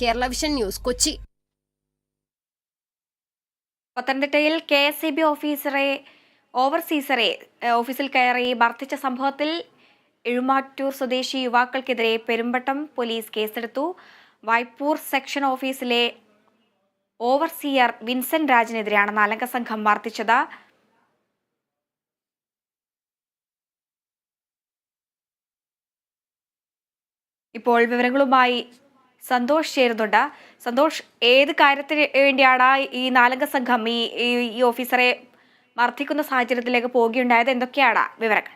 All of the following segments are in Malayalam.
Kerala vision news Kochi. പത്തനംതിട്ടയിൽ കെ എസ് സി ബി ഓഫീസറെ ഓവർസീസറെ ഓഫീസിൽ കയറി മർദ്ദിച്ച സംഭവത്തിൽ എഴുമാറ്റൂർ സ്വദേശി യുവാക്കൾക്കെതിരെ പെരുമ്പട്ടം പോലീസ് കേസെടുത്തു. വായ്പൂർ സെക്ഷൻ ഓഫീസിലെ ഓവർസിയർ വിൻസെന്റ് രാജിനെതിരെയാണ് നാലംഗ സംഘം മർദ്ദിച്ചത് ഇപ്പോൾ വിവരങ്ങളുമായി സന്തോഷ് ചേരുന്നുണ്ട്. സന്തോഷ് ഏത് കാര്യത്തിന് വേണ്ടിയാണ് ഈ നാലംഗ സംഘം ഈ ഈ- ഓഫീസറെ മർദ്ദിക്കുന്ന സാഹചര്യത്തിലേക്ക് പോവുകയുണ്ടായത് എന്തൊക്കെയാണ് വിവരങ്ങൾ?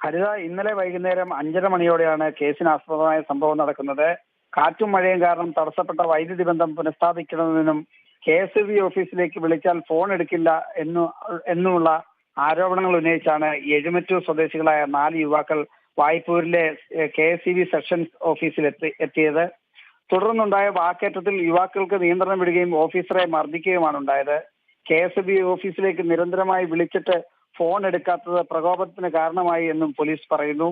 ഹരിത ഇന്നലെ വൈകുന്നേരം അഞ്ചര മണിയോടെയാണ് കേസിന് ആസ്പദമായ സംഭവം നടക്കുന്നത്. കാറ്റും മഴയും കാരണം തടസ്സപ്പെട്ട വൈദ്യുതി ബന്ധം പുനഃസ്ഥാപിക്കണമെന്നും കെ എസ് ബി ഓഫീസിലേക്ക് വിളിച്ചാൽ ഫോൺ എടുക്കില്ല എന്നു എന്നുമുള്ള ആരോപണങ്ങൾ ഉന്നയിച്ചാണ് എഴുമറ്റൂർ സ്വദേശികളായ നാല് യുവാക്കൾ വായ്പൂരിലെ കെ എസ് ബി സെഷൻസ് ഓഫീസിൽ എത്തി എത്തിയത്. തുടർന്നുണ്ടായ വാക്കേറ്റത്തിൽ യുവാക്കൾക്ക് നിയന്ത്രണം വിടുകയും ഓഫീസറെ മർദ്ദിക്കുകയുമാണ് ഉണ്ടായത്. കെ എസ് ബി ഓഫീസിലേക്ക് നിരന്തരമായി വിളിച്ചിട്ട് ഫോൺ എടുക്കാത്തത് പ്രകോപനത്തിന് കാരണമായി എന്നും പോലീസ് പറയുന്നു.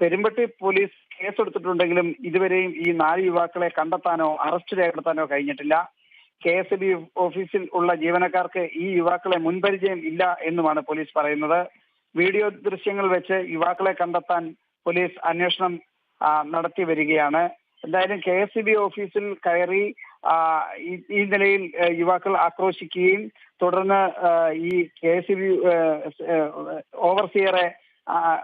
പെരുമ്പട്ടി പോലീസ് കേസെടുത്തിട്ടുണ്ടെങ്കിലും ഇതുവരെയും ഈ നാല് യുവാക്കളെ കണ്ടെത്താനോ അറസ്റ്റ് രേഖപ്പെടുത്താനോ കഴിഞ്ഞിട്ടില്ല. കെ എസ് ബി ഓഫീസിൽ ഉള്ള ജീവനക്കാർക്ക് ഈ യുവാക്കളെ മുൻപരിചയം ഇല്ല എന്നുമാണ് പോലീസ് പറയുന്നത്. വീഡിയോ ദൃശ്യങ്ങൾ വെച്ച് യുവാക്കളെ കണ്ടെത്താൻ പോലീസ് അന്വേഷണം നടത്തി വരികയാണ്. എന്തായാലും കെ എസ് ബി ഓഫീസിൽ കയറി ഈ- നിലയിൽ യുവാക്കൾ ആക്രോശിക്കുകയും തുടർന്ന് ഈ കെ എസ് ബി ഓവർസിയറെ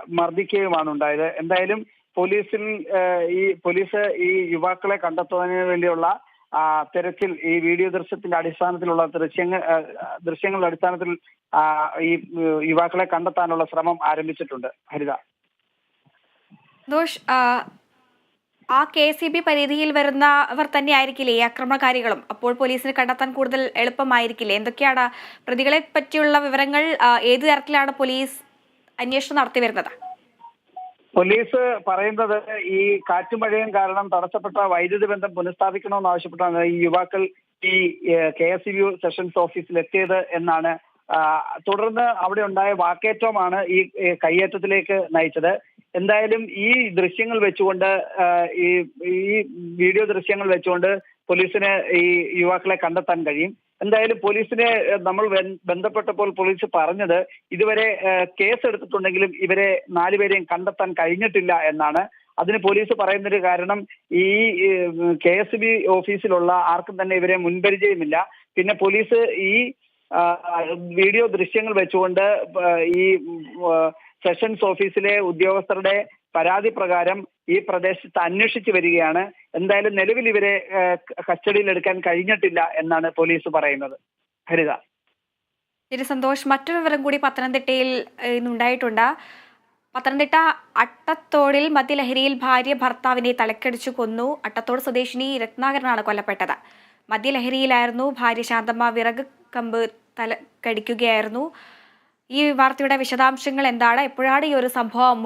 മർദ്ദിക്കുകയുമാണ് ഉണ്ടായത്. എന്തായാലും പോലീസിൽ ഈ പോലീസ് ഈ യുവാക്കളെ കണ്ടെത്തുന്നതിന് വേണ്ടിയുള്ള തിരച്ചിൽ ഈ വീഡിയോ ദൃശ്യത്തിന്റെ അടിസ്ഥാനത്തിലുള്ള ദൃശ്യങ്ങൾ ദൃശ്യങ്ങളുടെ അടിസ്ഥാനത്തിൽ ഈ യുവാക്കളെ കണ്ടെത്താനുള്ള ശ്രമം ആരംഭിച്ചിട്ടുണ്ട്. ഹരിത. സന്തോഷ് ആ, കെ സി ബി പരിധിയിൽ വരുന്നവർ തന്നെ ആയിരിക്കില്ലേ ഈ ആക്രമണകാരികളും അപ്പോൾ പോലീസിന് കണ്ടെത്താൻ കൂടുതൽ എളുപ്പമായിരിക്കില്ലേ? എന്തൊക്കെയാണ് പ്രതികളെ പറ്റിയുള്ള വിവരങ്ങൾ ഏത് തരത്തിലാണ് പോലീസ് അന്വേഷണം നടത്തി വരുന്നത്? പോലീസ് പറയുന്നത് ഈ കാറ്റും മഴയും കാരണം തടസ്സപ്പെട്ട വൈദ്യുതി ബന്ധം പുനഃസ്ഥാപിക്കണമെന്ന് ആവശ്യപ്പെട്ടാണ് ഈ യുവാക്കൾ ഈ കെ എസ് യു സെഷൻസ് ഓഫീസിൽ എത്തിയത് എന്നാണ്. തുടർന്ന് അവിടെ ഉണ്ടായ വാക്കേറ്റമാണ് ഈ കയ്യേറ്റത്തിലേക്ക് നയിച്ചത്. എന്തായാലും ഈ ദൃശ്യങ്ങൾ വെച്ചുകൊണ്ട് ഈ ഈ വീഡിയോ ദൃശ്യങ്ങൾ വെച്ചുകൊണ്ട് പോലീസിന് ഈ യുവാക്കളെ കണ്ടെത്താൻ കഴിയും. എന്തായാലും പോലീസിനെ നമ്മൾ ബന്ധപ്പെട്ടപ്പോൾ പോലീസ് പറഞ്ഞത് ഇതുവരെ കേസ് എടുത്തിട്ടുണ്ടെങ്കിലും ഇവരെ നാലുപേരെയും കണ്ടെത്താൻ കഴിഞ്ഞിട്ടില്ല എന്നാണ്. അതിന് പോലീസ് പറയുന്നൊരു കാരണം ഈ കെ എസ് ബി ഓഫീസിലുള്ള ആർക്കും തന്നെ ഇവരെ മുൻപരിചയമില്ല. പിന്നെ പോലീസ് ഈ വീഡിയോ ദൃശ്യങ്ങൾ വെച്ചുകൊണ്ട് ഈ സെഷൻസ് ഓഫീസിലെ ഉദ്യോഗസ്ഥരുടെ പരാതി പ്രകാരം ഈ പ്രദേശത്ത് അന്വേഷിച്ചു വരികയാണ്. എന്തായാലും നിലവിൽ ഇവരെ കസ്റ്റഡിയിൽ എടുക്കാൻ കഴിഞ്ഞിട്ടില്ല എന്നാണ് പോലീസ് പറയുന്നത്. ഹരിത. ശരി സന്തോഷ്. മറ്റൊരു വിവരം കൂടി പത്തനംതിട്ടയിൽ ഇന്നുണ്ടായിട്ടുണ്ട്. പത്തനംതിട്ട അട്ടത്തോടിൽ മദ്യലഹരിയിൽ ഭാര്യ ഭർത്താവിനെ തലക്കടിച്ചു കൊന്നു. അട്ടത്തോട് സ്വദേശിനി രത്നാകരനാണ് കൊല്ലപ്പെട്ടത്. മദ്യലഹരിയിലായിരുന്നു ഭാര്യ ശാന്തമ്മ വിറക് കമ്പ് തല കടിക്കുകയായിരുന്നു. ഈ വാർത്തയുടെ വിശദാംശങ്ങൾ എന്താണ്? എപ്പോഴാണ് ഈ ഒരു സംഭവം